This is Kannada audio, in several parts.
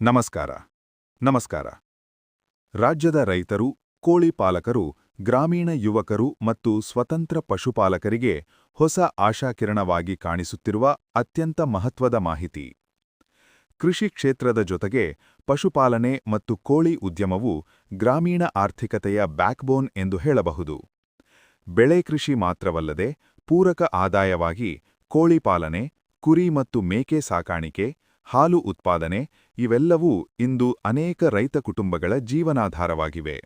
ನಮಸ್ಕಾರ. ನಮಸ್ಕಾರ. ರಾಜ್ಯದ ರೈತರು, ಕೋಳಿ ಪಾಲಕರು, ಗ್ರಾಮೀಣ ಯುವಕರು ಮತ್ತು ಸ್ವತಂತ್ರ ಪಶುಪಾಲಕರಿಗೆ ಹೊಸ ಆಶಾಕಿರಣವಾಗಿ ಕಾಣಿಸುತ್ತಿರುವ ಅತ್ಯಂತ ಮಹತ್ವದ ಮಾಹಿತಿ. ಕೃಷಿ ಕ್ಷೇತ್ರದ ಜೊತೆಗೆ ಪಶುಪಾಲನೆ ಮತ್ತು ಕೋಳಿ ಉದ್ಯಮವು ಗ್ರಾಮೀಣ ಆರ್ಥಿಕತೆಯ ಬ್ಯಾಕ್ಬೋನ್ ಎಂದು ಹೇಳಬಹುದು. ಬೆಳೆ ಕೃಷಿ ಮಾತ್ರವಲ್ಲದೆ ಪೂರಕ ಆದಾಯವಾಗಿ ಕೋಳಿ ಪಾಲನೆ, ಕುರಿ ಮತ್ತು ಮೇಕೆ ಸಾಕಾಣಿಕೆ ಹಾಲು ಉತ್ಪಾದನೆ ಇವೆಲ್ಲವೂ ಇಂದು ಅನೇಕ ರೈತ ಕುಟುಂಬಗಳ ಜೀವನಾಧಾರವಾಗಿವೆ.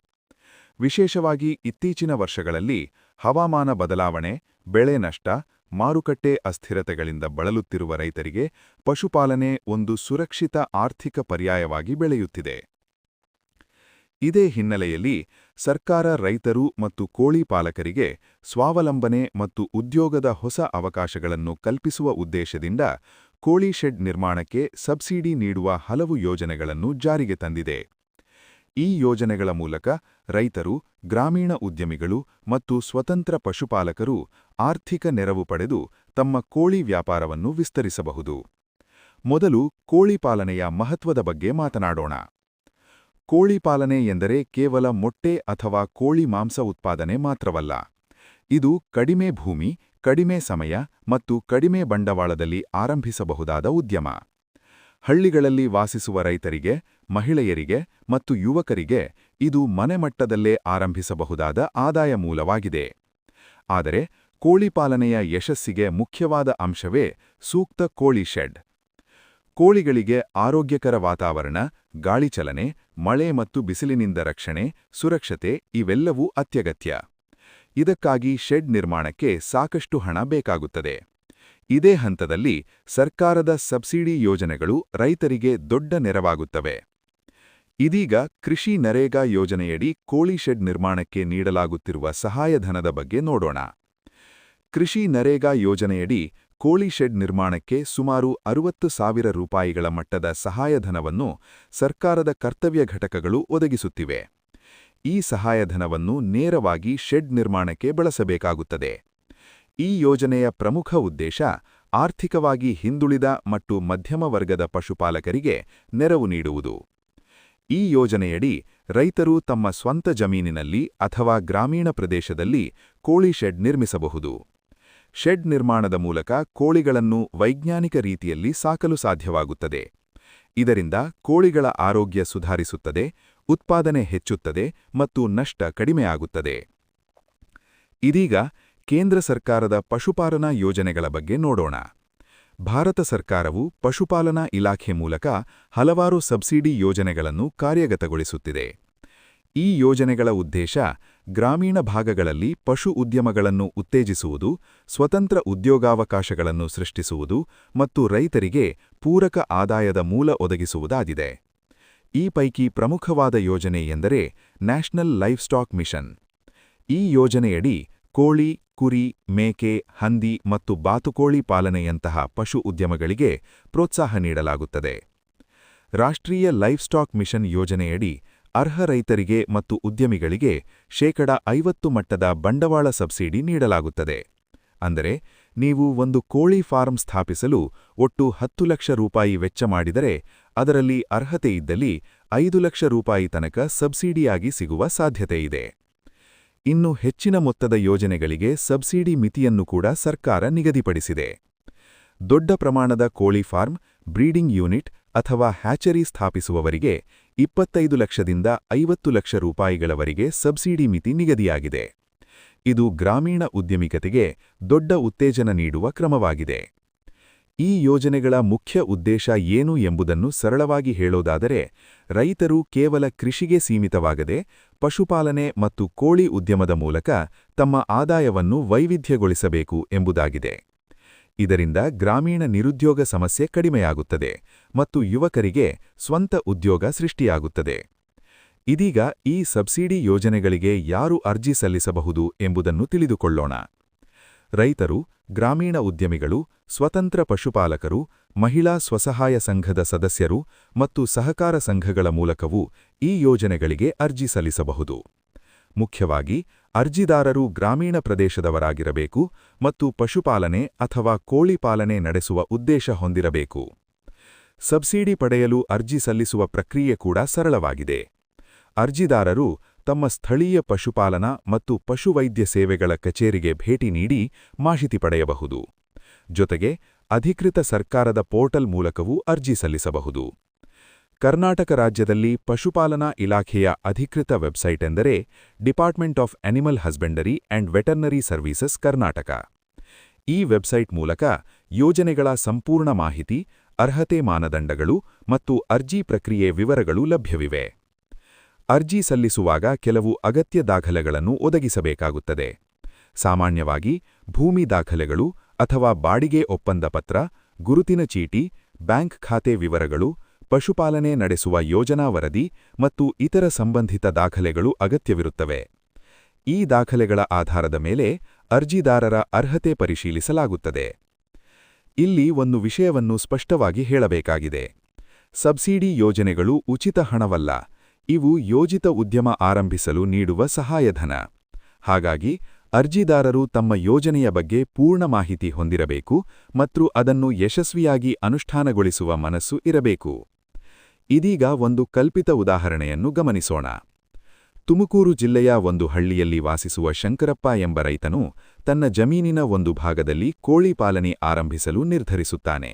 ವಿಶೇಷವಾಗಿ ಇತ್ತೀಚಿನ ವರ್ಷಗಳಲ್ಲಿ ಹವಾಮಾನ ಬದಲಾವಣೆ, ಬೆಳೆ ನಷ್ಟ, ಮಾರುಕಟ್ಟೆ ಅಸ್ಥಿರತೆಗಳಿಂದ ಬಳಲುತ್ತಿರುವ ರೈತರಿಗೆ ಪಶುಪಾಲನೆ ಒಂದು ಸುರಕ್ಷಿತ ಆರ್ಥಿಕ ಪರ್ಯಾಯವಾಗಿ ಬೆಳೆಯುತ್ತಿದೆ. ಇದೇ ಹಿನ್ನೆಲೆಯಲ್ಲಿ ಸರ್ಕಾರ ರೈತರು ಮತ್ತು ಕೋಳಿ ಪಾಲಕರಿಗೆ ಸ್ವಾವಲಂಬನೆ ಮತ್ತು ಉದ್ಯೋಗದ ಹೊಸ ಅವಕಾಶಗಳನ್ನು ಕಲ್ಪಿಸುವ ಉದ್ದೇಶದಿಂದ ಕೋಳಿ ಶೆಡ್ ನಿರ್ಮಾಣಕ್ಕೆ ಸಬ್ಸಿಡಿ ನೀಡುವ ಹಲವು ಯೋಜನೆಗಳನ್ನು ಜಾರಿಗೆ ತಂದಿದೆ. ಈ ಯೋಜನೆಗಳ ಮೂಲಕ ರೈತರು, ಗ್ರಾಮೀಣ ಉದ್ಯಮಿಗಳು ಮತ್ತು ಸ್ವತಂತ್ರ ಪಶುಪಾಲಕರು ಆರ್ಥಿಕ ನೆರವು ಪಡೆದು ತಮ್ಮ ಕೋಳಿ ವ್ಯಾಪಾರವನ್ನು ವಿಸ್ತರಿಸಬಹುದು. ಮೊದಲು ಕೋಳಿ ಪಾಲನೆಯ ಮಹತ್ವದ ಬಗ್ಗೆ ಮಾತನಾಡೋಣ. ಕೋಳಿ ಪಾಲನೆ ಎಂದರೆ ಕೇವಲ ಮೊಟ್ಟೆ ಅಥವಾ ಕೋಳಿ ಮಾಂಸ ಉತ್ಪಾದನೆ ಮಾತ್ರವಲ್ಲ. ಇದು ಕಡಿಮೆ ಭೂಮಿ ಕಡಿಮೆ ಸಮಯ ಮತ್ತು ಕಡಿಮೆ ಬಂಡವಾಳದಲ್ಲಿ ಆರಂಭಿಸಬಹುದಾದ ಉದ್ಯಮ. ಹಳ್ಳಿಗಳಲ್ಲಿ ವಾಸಿಸುವ ರೈತರಿಗೆ, ಮಹಿಳೆಯರಿಗೆ ಮತ್ತು ಯುವಕರಿಗೆ ಇದು ಮನೆಮಟ್ಟದಲ್ಲೇ ಆರಂಭಿಸಬಹುದಾದ ಆದಾಯ ಮೂಲವಾಗಿದೆ. ಆದರೆ ಕೋಳಿ ಪಾಲನೆಯ ಯಶಸ್ಸಿಗೆ ಮುಖ್ಯವಾದ ಅಂಶವೇ ಸೂಕ್ತ ಕೋಳಿ ಶೆಡ್. ಕೋಳಿಗಳಿಗೆ ಆರೋಗ್ಯಕರ ವಾತಾವರಣ ಗಾಳಿಚಲನೆ ಮಳೆ ಮತ್ತು ಬಿಸಿಲಿನಿಂದ ರಕ್ಷಣೆ, ಸುರಕ್ಷತೆ ಇವೆಲ್ಲವೂ ಅತ್ಯಗತ್ಯ. ಇದಕ್ಕಾಗಿ ಶೆಡ್ ನಿರ್ಮಾಣಕ್ಕೆ ಸಾಕಷ್ಟು ಹಣ ಬೇಕಾಗುತ್ತದೆ. ಇದೇ ಹಂತದಲ್ಲಿ ಸರ್ಕಾರದ ಸಬ್ಸಿಡಿ ಯೋಜನೆಗಳು ರೈತರಿಗೆ ದೊಡ್ಡ ನೆರವಾಗುತ್ತವೆ. ಇದೀಗ ಕೃಷಿ ನರೇಗಾ ಯೋಜನೆಯಡಿ ಕೋಳಿ ಶೆಡ್ ನಿರ್ಮಾಣಕ್ಕೆ ನೀಡಲಾಗುತ್ತಿರುವ ಸಹಾಯಧನದ ಬಗ್ಗೆ ನೋಡೋಣ. ಕೃಷಿ ನರೇಗಾ ಯೋಜನೆಯಡಿ ಕೋಳಿ ಶೆಡ್ ನಿರ್ಮಾಣಕ್ಕೆ ಸುಮಾರು ಅರುವತ್ತು ಸಾವಿರ ರೂಪಾಯಿಗಳ ಮಟ್ಟದ ಸಹಾಯಧನವನ್ನು ಸರ್ಕಾರದ ಕರ್ತವ್ಯ ಘಟಕಗಳು ಒದಗಿಸುತ್ತಿವೆ. ಈ ಸಹಾಯಧನವನ್ನು ನೇರವಾಗಿ ಶೆಡ್ ನಿರ್ಮಾಣಕ್ಕೆ ಬಳಸಬೇಕಾಗುತ್ತದೆ. ಈ ಯೋಜನೆಯ ಪ್ರಮುಖ ಉದ್ದೇಶ ಆರ್ಥಿಕವಾಗಿ ಹಿಂದುಳಿದ ಮತ್ತು ಮಧ್ಯಮ ವರ್ಗದ ಪಶುಪಾಲಕರಿಗೆ ನೆರವು ನೀಡುವುದು. ಈ ಯೋಜನೆಯಡಿ ರೈತರು ತಮ್ಮ ಸ್ವಂತ ಜಮೀನಿನಲ್ಲಿ ಅಥವಾ ಗ್ರಾಮೀಣ ಪ್ರದೇಶದಲ್ಲಿ ಕೋಳಿ ಶೆಡ್ ನಿರ್ಮಿಸಬಹುದು. ಶೆಡ್ ನಿರ್ಮಾಣದ ಮೂಲಕ ಕೋಳಿಗಳನ್ನು ವೈಜ್ಞಾನಿಕ ರೀತಿಯಲ್ಲಿ ಸಾಕಲು ಸಾಧ್ಯವಾಗುತ್ತದೆ. ಇದರಿಂದ ಕೋಳಿಗಳ ಆರೋಗ್ಯ ಸುಧಾರಿಸುತ್ತದೆ ಉತ್ಪಾದನೆ ಹೆಚ್ಚುತ್ತದೆ ಮತ್ತು ನಷ್ಟ ಕಡಿಮೆಯಾಗುತ್ತದೆ. ಇದೀಗ ಕೇಂದ್ರ ಸರ್ಕಾರದ ಪಶುಪಾಲನಾ ಯೋಜನೆಗಳ ಬಗ್ಗೆ ನೋಡೋಣ. ಭಾರತ ಸರ್ಕಾರವು ಪಶುಪಾಲನಾ ಇಲಾಖೆ ಮೂಲಕ ಹಲವಾರು ಸಬ್ಸಿಡಿ ಯೋಜನೆಗಳನ್ನು ಕಾರ್ಯಗತಗೊಳಿಸುತ್ತಿದೆ. ಈ ಯೋಜನೆಗಳ ಉದ್ದೇಶ ಗ್ರಾಮೀಣ ಭಾಗಗಳಲ್ಲಿ ಪಶು ಉದ್ಯಮಗಳನ್ನು ಉತ್ತೇಜಿಸುವುದು, ಸ್ವತಂತ್ರ ಉದ್ಯೋಗಾವಕಾಶಗಳನ್ನು ಸೃಷ್ಟಿಸುವುದು ಮತ್ತು ರೈತರಿಗೆ ಪೂರಕ ಆದಾಯದ ಮೂಲ ಒದಗಿಸುವುದಾಗಿದೆ. ಈ ಪೈಕಿ ಪ್ರಮುಖವಾದ ಯೋಜನೆ ಎಂದರೆ ನ್ಯಾಷನಲ್ ಲೈಫ್ ಸ್ಟಾಕ್ ಮಿಷನ್. ಈ ಯೋಜನೆಯಡಿ ಕೋಳಿ, ಕುರಿ, ಮೇಕೆ, ಹಂದಿ ಮತ್ತು ಬಾತುಕೋಳಿ ಪಾಲನೆಯಂತಹ ಪಶು ಉದ್ಯಮಗಳಿಗೆ ಪ್ರೋತ್ಸಾಹ ನೀಡಲಾಗುತ್ತದೆ. ರಾಷ್ಟ್ರೀಯ ಲೈಫ್ ಸ್ಟಾಕ್ ಮಿಷನ್ ಯೋಜನೆಯಡಿ ಅರ್ಹ ರೈತರಿಗೆ ಮತ್ತು ಉದ್ಯಮಿಗಳಿಗೆ ಶೇಕಡ ಐವತ್ತು ಮಟ್ಟದ ಬಂಡವಾಳ ಸಬ್ಸಿಡಿ ನೀಡಲಾಗುತ್ತದೆ. ಅಂದರೆ ನೀವು ಒಂದು ಕೋಳಿ ಫಾರ್ಮ್ ಸ್ಥಾಪಿಸಲು ಒಟ್ಟು ಹತ್ತು ಲಕ್ಷ ರೂಪಾಯಿ ವೆಚ್ಚ ಮಾಡಿದರೆ ಅದರಲ್ಲಿ ಅರ್ಹತೆ ಇದ್ದಲ್ಲಿ ಐದು ಲಕ್ಷ ರೂಪಾಯಿ ತನಕ ಸಬ್ಸಿಡಿಯಾಗಿ ಸಿಗುವ ಸಾಧ್ಯತೆಯಿದೆ ಇನ್ನು ಹೆಚ್ಚಿನ ಮೊತ್ತದ ಯೋಜನೆಗಳಿಗೆ ಸಬ್ಸಿಡಿ ಮಿತಿಯನ್ನು ಕೂಡ ಸರ್ಕಾರ ನಿಗದಿಪಡಿಸಿದೆ. ದೊಡ್ಡ ಪ್ರಮಾಣದ ಕೋಳಿ ಫಾರ್ಮ್, ಬ್ರೀಡಿಂಗ್ ಯೂನಿಟ್ ಅಥವಾ ಹ್ಯಾಚರಿ ಸ್ಥಾಪಿಸುವವರಿಗೆ ಇಪ್ಪತ್ತೈದು ಲಕ್ಷದಿಂದ ಐವತ್ತು ಲಕ್ಷ ರೂಪಾಯಿಗಳವರೆಗೆ ಸಬ್ಸಿಡಿ ಮಿತಿ ನಿಗದಿಯಾಗಿದೆ. ಇದು ಗ್ರಾಮೀಣ ಉದ್ಯಮಿಕತೆಗೆ ದೊಡ್ಡ ಉತ್ತೇಜನ ನೀಡುವ ಕ್ರಮವಾಗಿದೆ. ಈ ಯೋಜನೆಗಳ ಮುಖ್ಯ ಉದ್ದೇಶ ಏನು ಎಂಬುದನ್ನು ಸರಳವಾಗಿ ಹೇಳೋದಾದರೆ, ರೈತರು ಕೇವಲ ಕೃಷಿಗೆ ಸೀಮಿತವಾಗದೆ ಪಶುಪಾಲನೆ ಮತ್ತು ಕೋಳಿ ಉದ್ಯಮದ ಮೂಲಕ ತಮ್ಮ ಆದಾಯವನ್ನು ವೈವಿಧ್ಯಗೊಳಿಸಬೇಕು ಎಂಬುದಾಗಿದೆ. ಇದರಿಂದ ಗ್ರಾಮೀಣ ನಿರುದ್ಯೋಗ ಸಮಸ್ಯೆ ಕಡಿಮೆಯಾಗುತ್ತದೆ ಮತ್ತು ಯುವಕರಿಗೆ ಸ್ವಂತ ಉದ್ಯೋಗ ಸೃಷ್ಟಿಯಾಗುತ್ತದೆ. ಇದೀಗ ಈ ಸಬ್ಸಿಡಿ ಯೋಜನೆಗಳಿಗೆ ಯಾರು ಅರ್ಜಿ ಸಲ್ಲಿಸಬಹುದು ಎಂಬುದನ್ನು ತಿಳಿದುಕೊಳ್ಳೋಣ. ರೈತರು, ಗ್ರಾಮೀಣ ಉದ್ಯಮಿಗಳು ಸ್ವತಂತ್ರ ಪಶುಪಾಲಕರು, ಮಹಿಳಾ ಸ್ವಸಹಾಯ ಸಂಘದ ಸದಸ್ಯರು ಮತ್ತು ಸಹಕಾರ ಸಂಘಗಳ ಮೂಲಕವೂ ಈ ಯೋಜನೆಗಳಿಗೆ ಅರ್ಜಿ ಸಲ್ಲಿಸಬಹುದು. ಮುಖ್ಯವಾಗಿ, ಅರ್ಜಿದಾರರು ಗ್ರಾಮೀಣ ಪ್ರದೇಶದವರಾಗಿರಬೇಕು ಮತ್ತು ಪಶುಪಾಲನೆ ಅಥವಾ ಕೋಳಿ ಪಾಲನೆ ನಡೆಸುವ ಉದ್ದೇಶ ಹೊಂದಿರಬೇಕು. ಸಬ್ಸಿಡಿ ಪಡೆಯಲು ಅರ್ಜಿ ಸಲ್ಲಿಸುವ ಪ್ರಕ್ರಿಯೆ ಕೂಡ ಸರಳವಾಗಿದೆ. ಅರ್ಜಿದಾರರು ತಮ್ಮ ಸ್ಥಳೀಯ ಪಶುಪಾಲನಾ ಮತ್ತು ಪಶುವೈದ್ಯ ಸೇವೆಗಳ ಕಚೇರಿಗೆ ಭೇಟಿ ನೀಡಿ ಮಾಹಿತಿ ಪಡೆಯಬಹುದು. ಜೊತೆಗೆ ಅಧಿಕೃತ ಸರ್ಕಾರದ ಪೋರ್ಟಲ್ ಮೂಲಕವೂ ಅರ್ಜಿ ಸಲ್ಲಿಸಬಹುದು. ಕರ್ನಾಟಕ ರಾಜ್ಯದಲ್ಲಿ ಪಶುಪಾಲನಾ ಇಲಾಖೆಯ ಅಧಿಕೃತ ವೆಬ್ಸೈಟ್ ಎಂದರೆ department of animal husbandry and veterinary services Karnataka. ಈ ವೆಬ್ಸೈಟ್ ಮೂಲಕ ಯೋಜನೆಗಳ ಸಂಪೂರ್ಣ ಮಾಹಿತಿ, ಅರ್ಹತೆ ಮಾನದಂಡಗಳು ಮತ್ತು ಅರ್ಜಿ ಪ್ರಕ್ರಿಯೆ ವಿವರಗಳು ಲಭ್ಯವಿವೆ. ಅರ್ಜಿ ಸಲ್ಲಿಸುವಾಗ ಕೆಲವು ಅಗತ್ಯ ದಾಖಲೆಗಳನ್ನು ಒದಗಿಸಬೇಕಾಗುತ್ತದೆ. ಸಾಮಾನ್ಯವಾಗಿ ಭೂಮಿ ದಾಖಲೆಗಳು ಅಥವಾ ಬಾಡಿಗೆ ಒಪ್ಪಂದ ಪತ್ರ, ಗುರುತಿನ ಚೀಟಿ, ಬ್ಯಾಂಕ್ ಖಾತೆ ವಿವರಗಳು, ಪಶುಪಾಲನೆ ನಡೆಸುವ ಯೋಜನಾ ವರದಿ ಮತ್ತು ಇತರ ಸಂಬಂಧಿತ ದಾಖಲೆಗಳು ಅಗತ್ಯವಿರುತ್ತವೆ. ಈ ದಾಖಲೆಗಳ ಆಧಾರದ ಮೇಲೆ ಅರ್ಜಿದಾರರ ಅರ್ಹತೆ ಪರಿಶೀಲಿಸಲಾಗುತ್ತದೆ. ಇಲ್ಲಿ ಒಂದು ವಿಷಯವನ್ನು ಸ್ಪಷ್ಟವಾಗಿ ಹೇಳಬೇಕಾಗಿದೆ. ಸಬ್ಸಿಡಿ ಯೋಜನೆಗಳು ಉಚಿತ ಹಣವಲ್ಲ, ಇವು ಯೋಜಿತ ಉದ್ಯಮ ಆರಂಭಿಸಲು ನೀಡುವ ಸಹಾಯಧನ. ಹಾಗಾಗಿ ಅರ್ಜಿದಾರರು ತಮ್ಮ ಯೋಜನೆಯ ಬಗ್ಗೆ ಪೂರ್ಣ ಮಾಹಿತಿ ಹೊಂದಿರಬೇಕು ಮತ್ತು ಅದನ್ನು ಯಶಸ್ವಿಯಾಗಿ ಅನುಷ್ಠಾನಗೊಳಿಸುವ ಮನಸ್ಸು ಇರಬೇಕು. ಇದೀಗ ಒಂದು ಕಲ್ಪಿತ ಉದಾಹರಣೆಯನ್ನು ಗಮನಿಸೋಣ. ತುಮಕೂರು ಜಿಲ್ಲೆಯ ಒಂದು ಹಳ್ಳಿಯಲ್ಲಿ ವಾಸಿಸುವ ಶಂಕರಪ್ಪ ಎಂಬ ರೈತನು ತನ್ನ ಜಮೀನಿನ ಒಂದು ಭಾಗದಲ್ಲಿ ಕೋಳಿ ಪಾಲನೆ ಆರಂಭಿಸಲು ನಿರ್ಧರಿಸುತ್ತಾನೆ.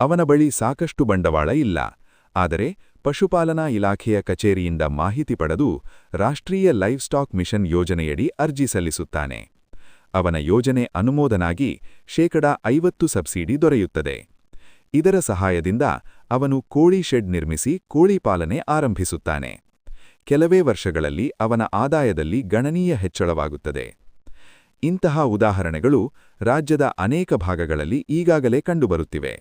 ಅವನ ಬಳಿ ಸಾಕಷ್ಟು ಬಂಡವಾಳ ಇಲ್ಲ, ಆದರೆ ಪಶುಪಾಲನಾ ಇಲಾಖೆಯ ಕಚೇರಿಯಿಂದ ಮಾಹಿತಿ ಪಡೆದು ರಾಷ್ಟ್ರೀಯ ಲೈವ್ ಸ್ಟಾಕ್ ಮಿಷನ್ ಯೋಜನೆಯಡಿ ಅರ್ಜಿ ಸಲ್ಲಿಸುತ್ತಾನೆ. ಅವನ ಯೋಜನೆ ಅನುಮೋದನಾಗಿ ಶೇಕಡ ಐವತ್ತು ಸಬ್ಸಿಡಿ ದೊರೆಯುತ್ತದೆ. ಇದರ ಸಹಾಯದಿಂದ ಅವನು ಕೋಳಿ ಶೆಡ್ ನಿರ್ಮಿಸಿ ಕೋಳಿ ಪಾಲನೆ ಆರಂಭಿಸುತ್ತಾನೆ. ಕೆಲವೇ ವರ್ಷಗಳಲ್ಲಿ ಅವನ ಆದಾಯದಲ್ಲಿ ಗಣನೀಯ ಹೆಚ್ಚಳವಾಗುತ್ತದೆ. ಇಂತಹ ಉದಾಹರಣೆಗಳು ರಾಜ್ಯದ ಅನೇಕ ಭಾಗಗಳಲ್ಲಿ ಈಗಾಗಲೇ ಕಂಡುಬರುತ್ತಿವೆ.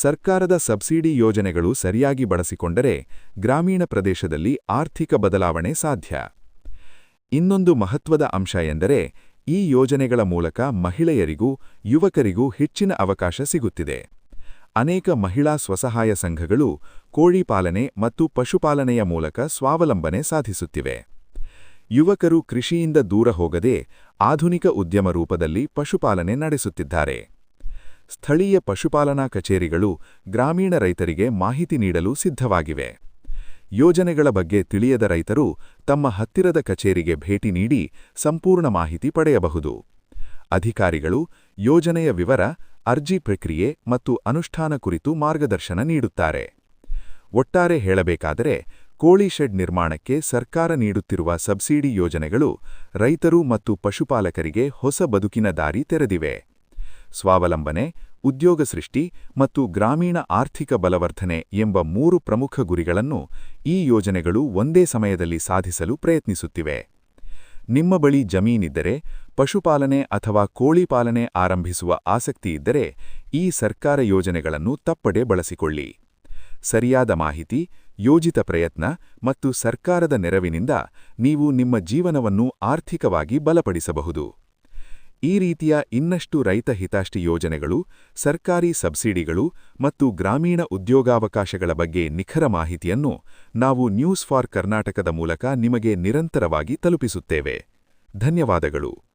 ಸರ್ಕಾರದ ಸಬ್ಸಿಡಿ ಯೋಜನೆಗಳು ಸರಿಯಾಗಿ ಬಳಸಿಕೊಂಡರೆ ಗ್ರಾಮೀಣ ಪ್ರದೇಶದಲ್ಲಿ ಆರ್ಥಿಕ ಬದಲಾವಣೆ ಸಾಧ್ಯ. ಇನ್ನೊಂದು ಮಹತ್ವದ ಅಂಶ ಎಂದರೆ ಈ ಯೋಜನೆಗಳ ಮೂಲಕ ಮಹಿಳೆಯರಿಗೂ, ಯುವಕರಿಗೂ ಹೆಚ್ಚಿನ ಅವಕಾಶ ಸಿಗುತ್ತಿದೆ. ಅನೇಕ ಮಹಿಳಾ ಸ್ವಸಹಾಯ ಸಂಘಗಳು ಕೋಳಿ ಪಾಲನೆ ಮತ್ತು ಪಶುಪಾಲನೆಯ ಮೂಲಕ ಸ್ವಾವಲಂಬನೆ ಸಾಧಿಸುತ್ತಿವೆ. ಯುವಕರು ಕೃಷಿಯಿಂದ ದೂರ ಹೋಗದೆ ಆಧುನಿಕ ಉದ್ಯಮ ರೂಪದಲ್ಲಿ ಪಶುಪಾಲನೆ ನಡೆಸುತ್ತಿದ್ದಾರೆ. ಸ್ಥಳೀಯ ಪಶುಪಾಲನಾ ಕಚೇರಿಗಳು ಗ್ರಾಮೀಣ ರೈತರಿಗೆ ಮಾಹಿತಿ ನೀಡಲು ಸಿದ್ಧವಾಗಿವೆ. ಯೋಜನೆಗಳ ಬಗ್ಗೆ ತಿಳಿಯದ ರೈತರು ತಮ್ಮ ಹತ್ತಿರದ ಕಚೇರಿಗೆ ಭೇಟಿ ನೀಡಿ ಸಂಪೂರ್ಣ ಮಾಹಿತಿ ಪಡೆಯಬಹುದು. ಅಧಿಕಾರಿಗಳು ಯೋಜನೆಯ ವಿವರ, ಅರ್ಜಿ ಪ್ರಕ್ರಿಯೆ ಮತ್ತು ಅನುಷ್ಠಾನ ಕುರಿತು ಮಾರ್ಗದರ್ಶನ ನೀಡುತ್ತಾರೆ. ಒಟ್ಟಾರೆ ಹೇಳಬೇಕಾದರೆ, ಕೋಳಿ ಶೆಡ್ ನಿರ್ಮಾಣಕ್ಕೆ ಸರ್ಕಾರ ನೀಡುತ್ತಿರುವ ಸಬ್ಸಿಡಿ ಯೋಜನೆಗಳು ರೈತರು ಮತ್ತು ಪಶುಪಾಲಕರಿಗೆ ಹೊಸ ಬದುಕಿನ ದಾರಿ ತೆರೆದಿವೆ. ಸ್ವಾವಲಂಬನೆ, ಉದ್ಯೋಗ ಸೃಷ್ಟಿ ಮತ್ತು ಗ್ರಾಮೀಣ ಆರ್ಥಿಕ ಬಲವರ್ಧನೆ ಎಂಬ ಮೂರು ಪ್ರಮುಖ ಗುರಿಗಳನ್ನು ಈ ಯೋಜನೆಗಳು ಒಂದೇ ಸಮಯದಲ್ಲಿ ಸಾಧಿಸಲು ಪ್ರಯತ್ನಿಸುತ್ತಿವೆ. ನಿಮ್ಮ ಬಳಿ ಜಮೀನಿದ್ದರೆ, ಪಶುಪಾಲನೆ ಅಥವಾ ಕೋಳಿಪಾಲನೆ ಆರಂಭಿಸುವ ಆಸಕ್ತಿಯಿದ್ದರೆ ಈ ಸರ್ಕಾರ ಯೋಜನೆಗಳನ್ನು ತಪ್ಪಡೆ ಬಳಸಿಕೊಳ್ಳಿ. ಸರಿಯಾದ ಮಾಹಿತಿ, ಯೋಜಿತ ಪ್ರಯತ್ನ ಮತ್ತು ಸರ್ಕಾರದ ನೆರವಿನಿಂದ ನೀವು ನಿಮ್ಮ ಜೀವನವನ್ನು ಆರ್ಥಿಕವಾಗಿ ಬಲಪಡಿಸಬಹುದು. ಈ ರೀತಿಯ ಇನ್ನಷ್ಟು ರೈತ ಹಿತಾಷ್ಟಿ ಯೋಜನೆಗಳು, ಸರ್ಕಾರಿ ಸಬ್ಸಿಡಿಗಳು ಮತ್ತು ಗ್ರಾಮೀಣ ಉದ್ಯೋಗಾವಕಾಶಗಳ ಬಗ್ಗೆ ನಿಖರ ಮಾಹಿತಿಯನ್ನು ನಾವು ನ್ಯೂಸ್ ಫಾರ್ ಕರ್ನಾಟಕದ ಮೂಲಕ ನಿಮಗೆ ನಿರಂತರವಾಗಿ ತಲುಪಿಸುತ್ತೇವೆ. ಧನ್ಯವಾದಗಳು.